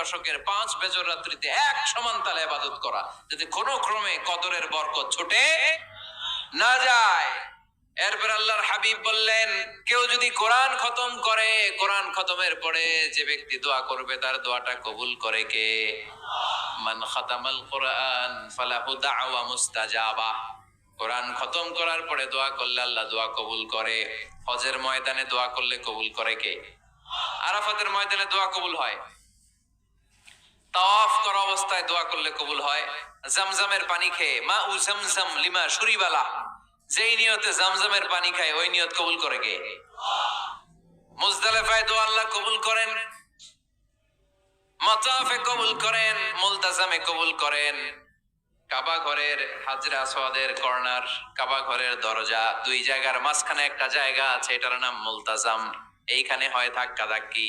দশকের পাঁচ বেজর রাত্রিতে এক সমান তালে আবাদত করা, যাতে কোনো ক্রমে কদরের বরকত ছুটে না যায়। এরপর আল্লাহর হাবিব বললেন, কেউ যদি কোরআন খতম করে, কোরআন খতমের পরে যে ব্যক্তি দোয়া করবে, তার দোয়াটা কবুল করে কে? মান খাতামাল কোরআন ফালাহু দাওয়া মুস্তাজাবা। কোরআন খতম করার পরে দোয়া করলে আল্লাহ দোয়া কবুল করে। হজের ময়দানে দোয়া করলে কবুল করে কে? আরাফাতের ময়দানে দোয়া কবুল হয়। অবস্থায় দোয়া করলে কবুল হয়। জামজামের পানি খেয়ে, মা উ জামজাম লিমা সুরিবালা। যেই নিয়তে জামজামের পানি খায়, ওই নিয়ত কবুল করে কে? মুজদালেফায় দোয়া আল্লাহ কবুল করেন। মাতাফে কবুল করেন, মুলতাজামে কবুল করেন। কাবা ঘরের হাজরা আসওয়াদের কর্নার, কাবা ঘরের দরজা, দুই জায়গার মাঝখানে একটা জায়গা আছে, এটার নাম মুলতাজাম। এইখানে হয় ধাক্কা ধাক্কি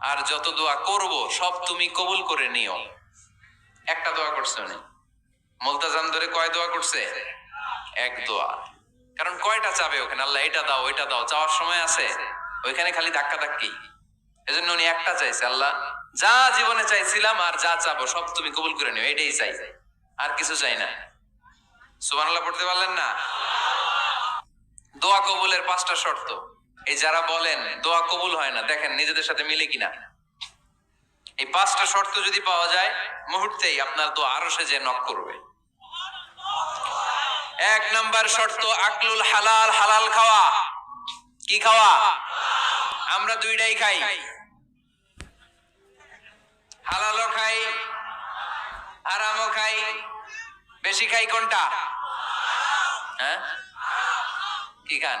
আর যত দোয়া করব, সব তুমি কবুল করে নিও। একটা দোয়া করছে উনি। মুলতাজাম ধরে কয় দোয়া করছে? এক দোয়া। কারণ কয়টা চাবে ওখানে? আল্লাহ এটা দাও, ওইটা দাও, চাওয়ার সময় আছে। ওইখানে খালি ধাক্কা ধাক্কি। এজন্য উনি একটা চাইছে, আল্লাহ, যা জীবনে চাইছিলাম আর যা চাবো, সব তুমি কবুল করে নিও, এটাই চাই। আর কিছু চাই না। সুবহানাল্লাহ, পড়তে পারলেন না? দোয়া কবুলের পাঁচটা শর্ত। এই যারা বলেন, দোয়া কবুল হয় না, দেখেন নিজেদের সাথে মিলে কিনা। এই পাঁচটা শর্ত যদি পাওয়া যায়, মুহূর্তেই আপনার দোয়া আরও সে যে নক করবে। এক নাম্বার শর্ত, আকলুল হালাল হালাল খাওয়া। কি খাওয়া? আমরা দুইটাই খাই। হালালও খাই আরামও খাই। বেশি খাই কোনটা? হ্যাঁ? কি খান?